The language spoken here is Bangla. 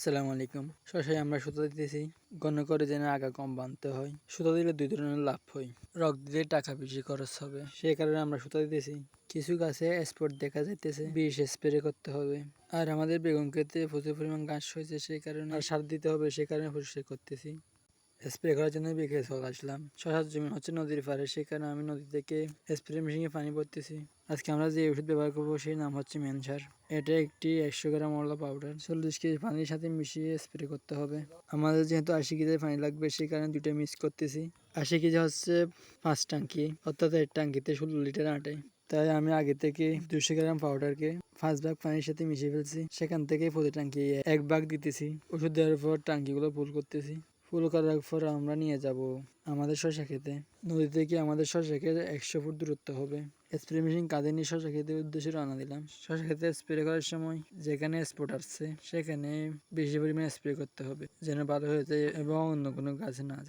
আসসালামু আলাইকুম। শশায় আমরা সুতা দিতেছি। গণ্য করে যেন আগা কম বানতে হয়। সুতা দিলে দুই ধরনের লাভ হয়। রক দিলে টাকা বেশি খরচ হবে। সে কারণে আমরা সুতা দিতেছি। কিছু গাছে স্পট দেখা যাইতেছে। বিষ স্প্রে করতে হবে। আর আমাদের বেগুন ক্ষেত্রে প্রচুর পরিমাণ গাছ হয়েছে সেই কারণে আর সার দিতে হবে সে কারণে পরিষ্কার করতেছি। স্প্রে করার জন্য বিকেলে চলে আসলাম। শশার জমি হচ্ছে নদীর পাড়ে কারণে আমি নদী থেকে স্প্রে মেশিনে পানি ভরতেছি আজকে আমরা যে ওষুধ ব্যবহার করব সেই নাম হচ্ছে মেনসার। এটা একটি একশো গ্রাম মশলা পাউডার। চল্লিশ কেজি পানির সাথে মিশিয়ে স্প্রে করতে হবে। আমাদের যেহেতু আশি কেজি পানি লাগবে, সেই কারণে দুটো মিক্স করতেছি। আশি কেজি হচ্ছে পাঁচ ট্যাঙ্কি অর্থাৎ এক ট্যাঙ্কিতে ষোলো লিটার আটে। তাই আমি আগে থেকে দুশো গ্রাম পাউডারকে পাঁচ ভাগ পানির সাথে মিশিয়ে ফেলছি। সেখান থেকে প্রতি ট্যাঙ্কি এক ভাগ দিতেছি। ওষুধ দেওয়ার পর ট্যাঙ্কিগুলো ফুল করতেছি। ফুল করার পর আমরা নিয়ে যাব আমাদের শশা খেতে। নদী থেকে আমাদের শশা খেতে একশো ফুট দূরত্ব হবে? স্প্রে মেশিন কাঁধে নিয়ে শশা খেতে উদ্দেশ্যে রানা দিলাম। শশা খেতে স্প্রে করার সময় যেখানে স্পট আসছে, সেখানে বেশি পরিমাণে স্প্রে করতে হবে, যেন ভালো হয়ে যায় এবং অন্য কোনো গাছে না যায়।